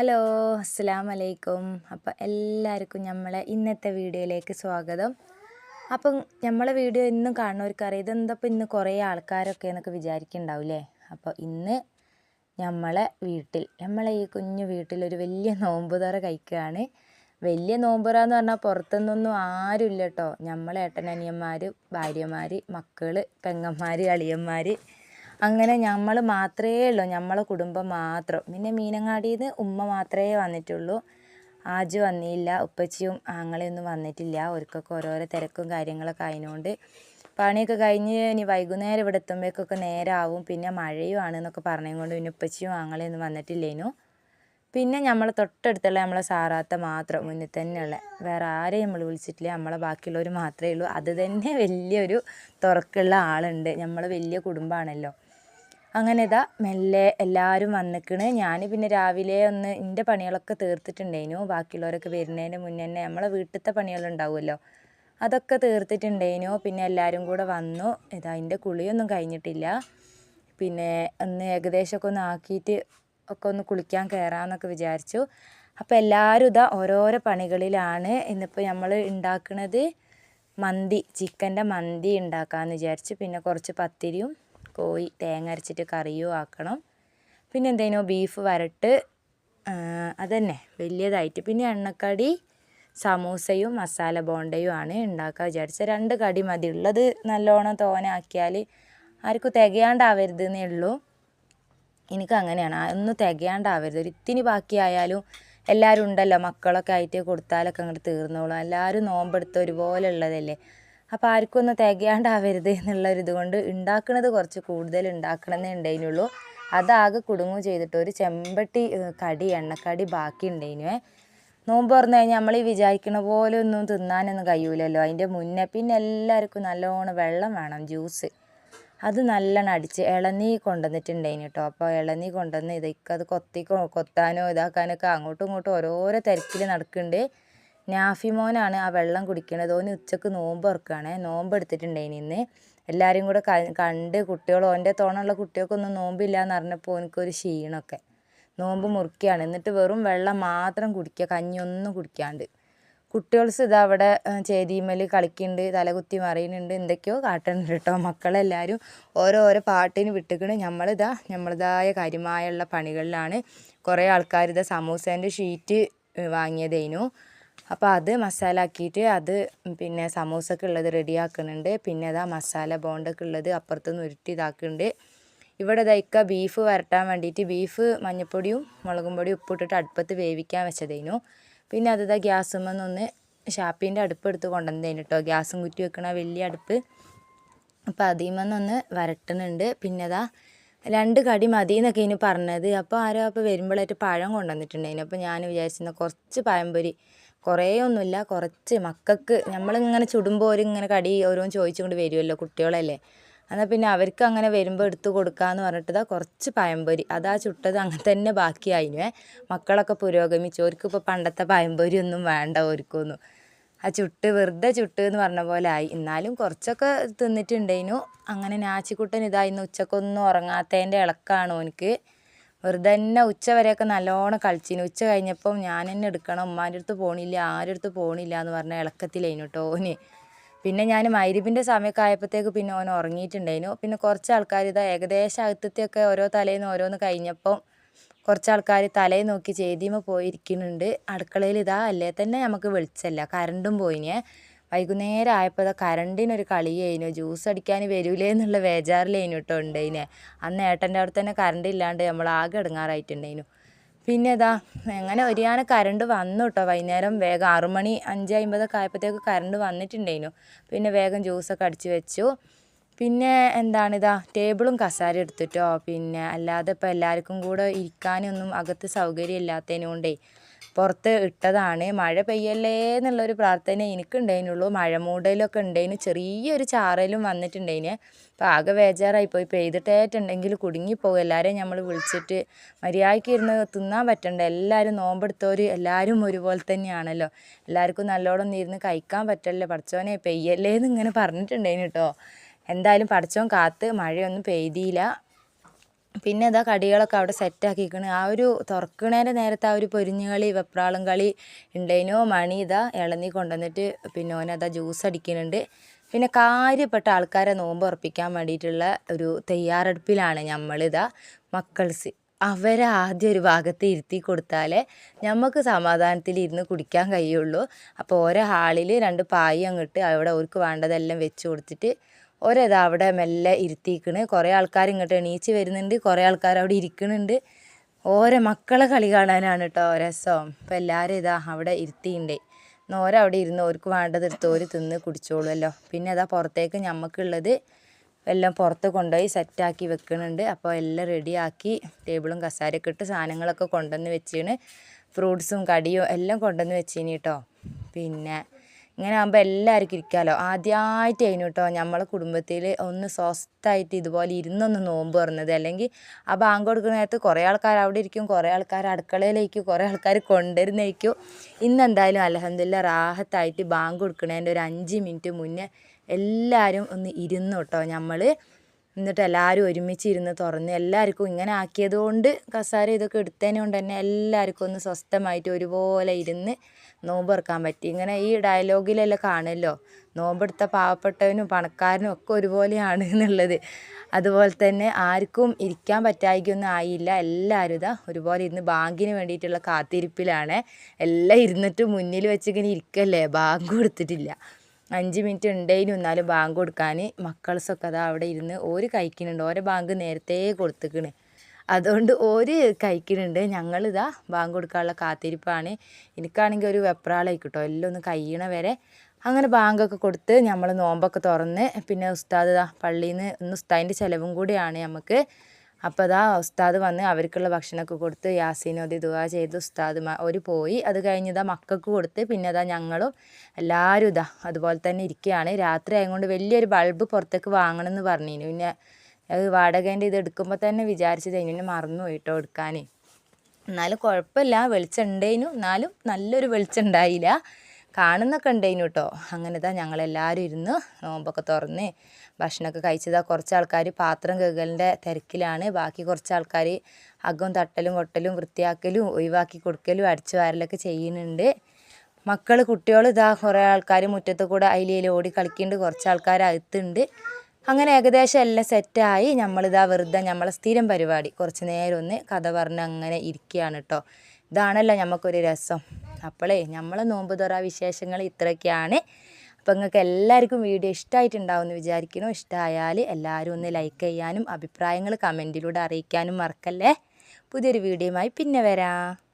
Hello അസ്സാം വലൈക്കും അപ്പോൾ എല്ലാവർക്കും നമ്മളെ ഇന്നത്തെ വീഡിയോയിലേക്ക് സ്വാഗതം. അപ്പം നമ്മളെ വീഡിയോ ഇന്നും കാണുന്നവർക്കറിയാം ഇതെന്തപ്പോൾ ഇന്ന് കുറേ ആൾക്കാരൊക്കെ എന്നൊക്കെ വിചാരിക്കുന്നുണ്ടാവില്ലേ അപ്പോൾ ഇന്ന് നമ്മളെ വീട്ടിൽ നമ്മളെ ഈ കുഞ്ഞു വീട്ടിൽ ഒരു വലിയ നോമ്പ് തുറ കഴിക്കുകയാണ് വലിയ നോമ്പുറ എന്ന് പറഞ്ഞാൽ പുറത്തുനിന്നൊന്നും ആരുമില്ല കേട്ടോ നമ്മളെ ഏട്ടനനിയന്മാർ ഭാര്യമാർ മക്കൾ പെങ്ങന്മാർ അളിയന്മാർ അങ്ങനെ നമ്മൾ മാത്രമേ ഉള്ളൂ. നമ്മളെ കുടുംബം മാത്രം. പിന്നെ മീനങ്ങാടിയിൽ നിന്ന് ഉമ്മ മാത്രമേ വന്നിട്ടുള്ളൂ. ആജു വന്നില്ല. ഉപ്പച്ചിയും ആങ്ങളെയൊന്നും വന്നിട്ടില്ല. അവർക്കൊക്കെ ഓരോരോ തിരക്കും കാര്യങ്ങളൊക്കെ ആയതുകൊണ്ട് പണിയൊക്കെ കഴിഞ്ഞ് ഇനി വൈകുന്നേരം ഇവിടെ എത്തുമ്പോഴേക്കൊക്കെ നേരമാവും പിന്നെ മഴയും ആണെന്നൊക്കെ പറഞ്ഞുകൊണ്ട് പിന്നെ ഉപ്പച്ചിയും ആങ്ങളെയൊന്നും വന്നിട്ടില്ലേനു. പിന്നെ നമ്മളെ തൊട്ടടുത്തുള്ള നമ്മളെ സാറാത്ത മാത്രം മുന്നിൽ തന്നെയുള്ള. വേറെ ആരെയും നമ്മൾ വിളിച്ചിട്ടില്ല. നമ്മളെ ബാക്കിയുള്ളവർ മാത്രമേ ഉള്ളൂ. അത് തന്നെ വലിയൊരു തുറക്കുള്ള ആളുണ്ട്. നമ്മൾ വലിയ കുടുംബമാണല്ലോ അങ്ങനെ ഇതാ മെല്ലെ എല്ലാവരും വന്നിക്കണ്. ഞാൻ പിന്നെ രാവിലെ ഒന്ന് എന്റെ പണികളൊക്കെ തീർത്തിട്ടുണ്ടായിരുന്നു ബാക്കിയുള്ളവരൊക്കെ വരുന്നതിന് മുന്നേ തന്നെ നമ്മളെ വീട്ടിലത്തെ പണികളുണ്ടാവുമല്ലോ. അതൊക്കെ തീർത്തിട്ടുണ്ടായിരുന്നു പിന്നെ എല്ലാവരും കൂടെ വന്നു. ഇതാ എന്റെ കുളിയൊന്നും കഴിഞ്ഞിട്ടില്ല. പിന്നെ ഒന്ന് ഏകദേശമൊക്കെ ഒന്ന് ആക്കിയിട്ട് ഒക്കെ ഒന്ന് കുളിക്കാൻ കയറാമെന്നൊക്കെ വിചാരിച്ചു. അപ്പോൾ എല്ലാവരും ഇതാ ഓരോരോ പണികളിലാണ്. ഇന്നിപ്പോൾ നമ്മൾ ഉണ്ടാക്കുന്നത് മന്തി ചിക്കന്റെ മന്തി ഉണ്ടാക്കാമെന്ന് വിചാരിച്ചു. പിന്നെ കുറച്ച് പത്തിരിയും കോഴി തേങ്ങ അരച്ചിട്ട് കറിയും ആക്കണം. പിന്നെ എന്തേനോ ബീഫ് വരട്ട്. അതന്നെ. വലിയതായിട്ട്. പിന്നെ എണ്ണക്കടി സമൂസയും മസാല ബോണ്ടയും ആണ് ഉണ്ടാക്കാൻ വിചാരിച്ച രണ്ട് കടി മതി. ഉള്ളത് നല്ലോണം തോനാക്കിയാൽ ആർക്കും തികയാണ്ടാവരുത് എന്നേ ഉള്ളൂ. എനിക്ക് അങ്ങനെയാണ്. ഒന്നും തികയാണ്ടാവരുത്. ഒരു ഇത്തിരി ബാക്കിയായാലും എല്ലാവരും ഉണ്ടല്ലോ. മക്കളൊക്കെ ആയിട്ട് കൊടുത്താലൊക്കെ അങ്ങോട്ട് തീർന്നോളും. എല്ലാവരും നോമ്പെടുത്ത് ഒരുപോലെ ഉള്ളതല്ലേ അപ്പോൾ ആർക്കും ഒന്നും തികയാണ്ടാവരുത് എന്നുള്ളൊരു ഇതുകൊണ്ട് ഉണ്ടാക്കുന്നത് കുറച്ച് കൂടുതൽ ഉണ്ടാക്കണമെന്നേ ഉണ്ടായിരുന്നുള്ളൂ അതാകെ കുടുങ്ങും ചെയ്തിട്ട് ഒരു ചെമ്പട്ടി കടി എണ്ണക്കടി ബാക്കി ഉണ്ടായിരുന്നുവേ നോമ്പ് തുറന്നു കഴിഞ്ഞാൽ നമ്മൾ ഈ വിചാരിക്കണ പോലെ ഒന്നും തിന്നാനൊന്നും കഴിയൂലല്ലോ. അതിന്റെ മുന്നേ പിന്നെ എല്ലാവർക്കും നല്ലോണം വെള്ളം വേണം ജ്യൂസ്. അത് നല്ലോണം അടിച്ച് ഇളനീ കൊണ്ടുവന്നിട്ടുണ്ടായിന് കേട്ടോ അപ്പോൾ ഇളനീ കൊണ്ടുവന്ന് ഇതൊക്കെ അത് കൊത്തി കൊത്താനോ ഇതാക്കാനൊക്കെ അങ്ങോട്ടും ഇങ്ങോട്ടും ഓരോരോ തിരക്കിൽ നടക്കുന്നുണ്ട് നാഫി മോനാണ് ആ വെള്ളം കുടിക്കണത്. ഓന് ഉച്ചയ്ക്ക് നോമ്പ് തുറക്കുകയാണ് നോമ്പ് എടുത്തിട്ടുണ്ടായിന് ഇന്ന്. എല്ലാവരും കൂടെ കണ്ട് കുട്ടികൾ ഓന്റെ തോണുള്ള കുട്ടികൾക്കൊന്നും നോമ്പില്ല എന്ന് പറഞ്ഞപ്പോൾ എനിക്കൊരു ക്ഷീണമൊക്കെ നോമ്പ് മുറിക്കുകയാണ് എന്നിട്ട് വെറും വെള്ളം മാത്രം കുടിക്കുക കഞ്ഞിയൊന്നും കുടിക്കാണ്ട്. കുട്ടികൾസ് ഇതാ അവിടെ ചേതിമേൽ കളിക്കുന്നുണ്ട് തലകുത്തി മറിയുന്നുണ്ട്. എന്തൊക്കെയോ കാട്ടുന്നുണ്ട് കേട്ടോ മക്കളെല്ലാവരും ഓരോരോ പാട്ടിന് വിട്ടിക്കണ്. നമ്മളിതാ നമ്മളതായ കാര്യമായുള്ള പണികളിലാണ്. കുറേ ആൾക്കാർ ഇതാ സമൂസേന്റെ ഷീറ്റ് വാങ്ങിയതേനു. അപ്പോൾ അത് മസാല ആക്കിയിട്ട് അത് പിന്നെ സമൂസക്ക് ഉള്ളത് റെഡിയാക്കുന്നുണ്ട് പിന്നെ അതാ മസാല ബോണ്ടൊക്കെ ഉള്ളത് അപ്പുറത്തുനിന്ന് ഉരുട്ടി ഇതാക്കുന്നുണ്ട്. ഇവിടെ ദൈക്ക ബീഫ് വരട്ടാൻ വേണ്ടിയിട്ട് ബീഫ് മഞ്ഞൾപ്പൊടിയും മുളകും പൊടിയും ഉപ്പിട്ടിട്ട് അടുപ്പത്ത് വേവിക്കാൻ വെച്ചതേനു. പിന്നെ അത് ഇതാ ഗ്യാസുമെന്നൊന്ന് ഷാപ്പീന്റെ അടുപ്പ് എടുത്ത് കൊണ്ടുവന്നതേനു കേട്ടോ ഗ്യാസും കുറ്റി വെക്കണ വലിയ അടുപ്പ്. അപ്പോൾ അതിമന്നൊന്ന് വരട്ടുന്നുണ്ട്. പിന്നെ അതാ രണ്ട് കടി മതി എന്നൊക്കെ ഇനി പറഞ്ഞത്. അപ്പോൾ ആരോ അപ്പോൾ വരുമ്പോഴായിട്ട് പഴം കൊണ്ടുവന്നിട്ടുണ്ടായിരുന്നു അപ്പോൾ ഞാൻ വിചാരിച്ചിരുന്ന കുറച്ച് പഴംപൊരി കുറേ ഒന്നുമില്ല കുറച്ച് മക്കൾക്ക് നമ്മളിങ്ങനെ ചുടുമ്പോൾ ഇങ്ങനെ കടി ഓരോന്ന് ചോദിച്ചുകൊണ്ട് വരുമല്ലോ കുട്ടികളല്ലേ. എന്നാൽ പിന്നെ അവർക്ക് അങ്ങനെ വരുമ്പോൾ എടുത്ത് കൊടുക്കാമെന്ന് പറഞ്ഞിട്ട് കുറച്ച് പഴംപൊരി. അതാ ചുട്ടത് അങ്ങനെ തന്നെ ബാക്കിയായിനുവേ മക്കളൊക്കെ പുരോഗമിച്ചു. അവർക്കിപ്പോൾ പണ്ടത്തെ പഴംപൊരി ഒന്നും വേണ്ട ഓർക്കൊന്നും. ആ ചുട്ട് വെറുതെ ചുട്ട് എന്ന് പറഞ്ഞ പോലെ ആയി. എന്നാലും കുറച്ചൊക്കെ തിന്നിട്ടുണ്ടേനു. അങ്ങനെ നാച്ചിക്കുട്ടൻ ഇതായിരുന്നു ഉച്ചക്കൊന്നും ഉറങ്ങാത്തതിന്റെ ഇളക്കാണ് ഓനിക്ക് വെറുതെ തന്നെ ഉച്ച വരെയൊക്കെ നല്ലോണം കളിച്ചിന്. ഉച്ച കഴിഞ്ഞപ്പം ഞാൻ തന്നെ എടുക്കണം. ഉമ്മാന്റെ അടുത്ത് പോണില്ല ആരുടെ അടുത്ത് പോണില്ല എന്ന് പറഞ്ഞ ഇളക്കത്തിലേനു കേട്ടോ ഓന്. പിന്നെ ഞാൻ മൈരിബിന്റെ സമയമൊക്കെ ആയപ്പോഴത്തേക്ക് പിന്നെ ഓൻ ഉറങ്ങിയിട്ടുണ്ടായിരുന്നു പിന്നെ കുറച്ച് ആൾക്കാർ ഇതാ ഏകദേശം അകത്തത്തെയൊക്കെ ഓരോ തലേന്ന് ഓരോന്ന് കഴിഞ്ഞപ്പം കുറച്ച് ആൾക്കാർ തലേ നോക്കി ചെയ്തിമ പോയിരിക്കുന്നുണ്ട്. അടുക്കളയിൽ ഇതാ അല്ലേ തന്നെ നമുക്ക് വെളിച്ചല്ല. കറണ്ടും പോയിനെ. വൈകുന്നേരം ആയപ്പോൾ ഇതാ കളി കളിയേനു. ജ്യൂസ് അടിക്കാൻ വരൂലേ എന്നുള്ള വേജാറിലേനു കേട്ടോ ഉണ്ടായിനെ അന്ന് ഏട്ടന്റെ അവിടെ തന്നെ കറണ്ട് ഇല്ലാണ്ട് നമ്മൾ ആകെ ഇടങ്ങാറായിട്ടുണ്ടായിനു പിന്നെ ഇതാ എങ്ങനെ ഒരിയാനെ കറണ്ട് വന്നു കേട്ടോ വൈകുന്നേരം വേഗം ആറുമണി അഞ്ച് അമ്പതൊക്കെ ആയപ്പോഴത്തേക്ക് കറണ്ട് വന്നിട്ടുണ്ടായിരുന്നു പിന്നെ വേഗം ജ്യൂസൊക്കെ അടിച്ച് വെച്ചു. പിന്നെ എന്താണിതാ ടേബിളും കസാര എടുത്തിട്ടോ പിന്നെ അല്ലാതെ ഇപ്പോൾ എല്ലാവർക്കും കൂടെ ഇരിക്കാനൊന്നും അകത്ത് സൗകര്യം ഇല്ലാത്തതിനെ കൊണ്ടേ പുറത്ത് ഇട്ടതാണ്. മഴ പെയ്യല്ലേ എന്നുള്ളൊരു പ്രാർത്ഥന എനിക്കുണ്ടായിരുന്നുള്ളൂ. മഴ മൂടലൊക്കെ ഉണ്ടായിന് ചെറിയൊരു ചാറലും വന്നിട്ടുണ്ടായിന് അപ്പോൾ ആകെ ബേജാറായിപ്പോയി പെയ്തിട്ടേറ്റുണ്ടെങ്കിൽ കുടുങ്ങിപ്പോകും എല്ലാവരെയും നമ്മൾ വിളിച്ചിട്ട് മര്യാദയ്ക്ക് ഇരുന്ന് തിന്നാൻ പറ്റണ്ട. എല്ലാവരും നോമ്പെടുത്തവർ എല്ലാവരും ഒരുപോലെ തന്നെയാണല്ലോ. എല്ലാവർക്കും നല്ലോണം ഇരുന്ന് കഴിക്കാൻ പറ്റല്ലേ. പഠിച്ചോനെ പെയ്യല്ലേ എന്ന് ഇങ്ങനെ പറഞ്ഞിട്ടുണ്ടായിന് കേട്ടോ. എന്തായാലും പഠിച്ചോൻ കാത്ത് മഴയൊന്നും പെയ്തിയില്ല പിന്നെ ഇതാ കടികളൊക്കെ അവിടെ സെറ്റാക്കിക്കണ് ആ ഒരു തുറക്കണേന്റെ നേരത്തെ ആ ഒരു പൊരിഞ്ഞ് കളി വെപ്രാളം കളി ഉണ്ടേനോ മണി ഇതാ ഇളനീ കൊണ്ടുവന്നിട്ട് പിന്നെ ഓനതാ ജ്യൂസ് അടിക്കുന്നുണ്ട് പിന്നെ കാര്യപ്പെട്ട ആൾക്കാരെ നോമ്പ് ഉറപ്പിക്കാൻ വേണ്ടിയിട്ടുള്ള ഒരു തയ്യാറെടുപ്പിലാണ് നമ്മളിതാ മക്കൾസ്. അവരെ ആദ്യം ഒരു ഭാഗത്ത് ഇരുത്തി കൊടുത്താലേ നമുക്ക് സമാധാനത്തിൽ ഇരുന്ന് കുടിക്കാൻ കഴിയുള്ളൂ. അപ്പോൾ ഓരോ ഹാളിൽ രണ്ട് പായി അങ്ങോട്ട് അവിടെ അവർക്ക് വേണ്ടതെല്ലാം വെച്ച് കൊടുത്തിട്ട് ഒരേതാ അവിടെ മെല്ലെ ഇരുത്തിക്കണ് കുറേ ആൾക്കാർ ഇങ്ങോട്ട് എണീച്ച് വരുന്നുണ്ട്. കുറേ ആൾക്കാർ അവിടെ ഇരിക്കുന്നുണ്ട് ഓരോ മക്കളെ കളി കാണാനാണ് കേട്ടോ രസം. അപ്പം എല്ലാവരും ഇതാ അവിടെ ഇരുത്തിയിണ്ടേ. ഓരോ അവിടെ ഇരുന്ന് ഓർക്ക് വേണ്ടത് എടുത്ത് ഓര് തിന്ന് കുടിച്ചോളുമല്ലോ പിന്നെ അതാ പുറത്തേക്ക് ഞമ്മക്കുള്ളത് എല്ലാം പുറത്ത് കൊണ്ടുപോയി സെറ്റാക്കി വെക്കുന്നുണ്ട് അപ്പോൾ എല്ലാം റെഡിയാക്കി ടേബിളും കസാരയൊക്കെ ഇട്ട് സാധനങ്ങളൊക്കെ കൊണ്ടുവന്ന് വെച്ചിന് ഫ്രൂട്ട്സും കടിയും എല്ലാം കൊണ്ടുവന്ന് വെച്ചിനി കേട്ടോ പിന്നെ ഇങ്ങനെ ആകുമ്പോൾ എല്ലാവർക്കും ഇരിക്കാമല്ലോ ആദ്യമായിട്ട് കഴിഞ്ഞു കേട്ടോ നമ്മളെ കുടുംബത്തിൽ ഒന്ന് സ്വസ്ഥമായിട്ട് ഇതുപോലെ ഇരുന്നൊന്ന് നോമ്പ് തുറന്നത്. അല്ലെങ്കിൽ ആ ബാങ്ക് കൊടുക്കുന്ന നേരത്ത് കുറേ ആൾക്കാർ അവിടെ ഇരിക്കും കുറേ ആൾക്കാർ അടുക്കളയിലേക്കും കുറേ ആൾക്കാർ കൊണ്ടുവരുന്നേക്കും ഇന്നെന്തായാലും അലഹമില്ല റാഹത്തായിട്ട് ബാങ്ക് കൊടുക്കുന്നതിന്റെ ഒരു അഞ്ച് മിനിറ്റ് മുന്നേ എല്ലാവരും ഒന്ന് ഇരുന്നു കേട്ടോ നമ്മൾ എന്നിട്ട് എല്ലാവരും ഒരുമിച്ച് ഇരുന്ന് തുറന്ന് എല്ലാവർക്കും ഇങ്ങനെ ആക്കിയത് കൊണ്ട് കസാര ഇതൊക്കെ എടുത്തതിനെ കൊണ്ട് തന്നെ എല്ലാവർക്കും ഒന്ന് സ്വസ്ഥമായിട്ട് ഒരുപോലെ ഇരുന്ന് നോമ്പ് തുറക്കാൻ പറ്റി. ഇങ്ങനെ ഈ ഡയലോഗിലെല്ലാം കാണുമല്ലോ? നോമ്പെടുത്ത പാവപ്പെട്ടവനും പണക്കാരനും ഒക്കെ ഒരുപോലെയാണ് എന്നുള്ളത്. അതുപോലെ തന്നെ ആർക്കും ഇരിക്കാൻ പറ്റായിക്കൊന്നും ആയില്ല. എല്ലാവരും ഇതാ ഒരുപോലെ ഇരുന്ന് ബാങ്കിന് വേണ്ടിയിട്ടുള്ള കാത്തിരിപ്പിലാണ്. എല്ലാം ഇരുന്നിട്ട് മുന്നിൽ വെച്ചിങ്ങനെ ഇരിക്കല്ലേ? ബാങ്ക് കൊടുത്തിട്ടില്ല. അഞ്ച് മിനിറ്റ് ഉണ്ടേനും എന്നാലും ബാങ്ക് കൊടുക്കാൻ മക്കൾസൊക്കെ അതാ അവിടെ ഇരുന്ന് ഓര് കഴിക്കുന്നുണ്ട്. ഓരോ ബാങ്ക് നേരത്തെ കൊടുത്തിക്കണ്. അതുകൊണ്ട് ഓര് കഴിക്കുന്നുണ്ട്. ഞങ്ങളിതാ ബാങ്ക് കൊടുക്കാനുള്ള കാത്തിരിപ്പാണ്. എനിക്കാണെങ്കിൽ ഒരു വെപ്രാളായി കിട്ടോ എല്ലാം ഒന്ന് കഴിയണ വരെ അങ്ങനെ ബാങ്കൊക്കെ കൊടുത്ത് നമ്മൾ നോമ്പൊക്കെ തുറന്ന് പിന്നെ ഉസ്താദ് പള്ളിയിൽ നിന്ന് ഇന്ന് ഉസ്താദിന്റെ ചിലവും കൂടിയാണ് നമുക്ക് അപ്പോൾ അതാ ഉസ്താദ് വന്ന് അവർക്കുള്ള ഭക്ഷണമൊക്കെ കൊടുത്ത് യാസീനോദി ദുവാ ചെയ്ത് ഉസ്താദ് ഒരു പോയി. അത് കഴിഞ്ഞ് ഇതാ മക്കൾക്ക് കൊടുത്ത് പിന്നെ അതാ ഞങ്ങളും എല്ലാവരും ഇതാ അതുപോലെ തന്നെ ഇരിക്കുകയാണ് രാത്രി ആയതുകൊണ്ട് വലിയൊരു ബൾബ് പുറത്തേക്ക് വാങ്ങണം എന്ന് പറഞ്ഞിരുന്നു പിന്നെ അത് വാടകേന്റെ ഇത് എടുക്കുമ്പോൾ തന്നെ വിചാരിച്ചത് പിന്നെ മറന്നു പോയിട്ടോ എടുക്കാൻ എന്നാലും കുഴപ്പമില്ല. വെളിച്ചം ഉണ്ടേനു. എന്നാലും നല്ലൊരു വെളിച്ചം ഉണ്ടായില്ല. കാണുന്നൊക്കെ ഉണ്ടേനു കേട്ടോ അങ്ങനെ ഇതാ ഞങ്ങളെല്ലാവരും ഇരുന്ന് നോമ്പൊക്കെ തുറന്ന് ഭക്ഷണമൊക്കെ കഴിച്ചതാ. കുറച്ച് ആൾക്കാർ പാത്രം കേകലിന്റെ തിരക്കിലാണ്. ബാക്കി കുറച്ച് ആൾക്കാർ അകം തട്ടലും കൊട്ടലും വൃത്തിയാക്കലും ഒഴിവാക്കി കൊടുക്കലും അടിച്ചു വാരലൊക്കെ ചെയ്യുന്നുണ്ട്. മക്കൾ കുട്ടികൾ ഇതാ കുറേ ആൾക്കാർ മുറ്റത്ത് കൂടെ അതിലേൽ ഓടി കളിക്കുന്നുണ്ട് കുറച്ച് ആൾക്കാർ അകത്തുണ്ട്. അങ്ങനെ ഏകദേശം എല്ലാം സെറ്റായി നമ്മളിതാ വെറുതെ നമ്മളെ സ്ഥിരം പരിപാടി. കുറച്ച് നേരം ഒന്ന് കഥ പറഞ്ഞ് അങ്ങനെ ഇരിക്കുകയാണ് കേട്ടോ ഇതാണല്ലോ നമുക്കൊരു രസം. അപ്പോളേ നമ്മളെ നോമ്പ് തുറ വിശേഷങ്ങൾ ഇത്രയൊക്കെയാണ്. അപ്പോൾ നിങ്ങൾക്ക് എല്ലാവർക്കും വീഡിയോ ഇഷ്ടമായിട്ടുണ്ടാവുമെന്ന് വിചാരിക്കുന്നു. ഇഷ്ടമായാൽ എല്ലാവരും ഒന്ന് ലൈക്ക് ചെയ്യാനും അഭിപ്രായങ്ങൾ കമന്റിലൂടെ അറിയിക്കാനും മറക്കല്ലേ. പുതിയൊരു വീഡിയോയുമായി പിന്നെ വരാം.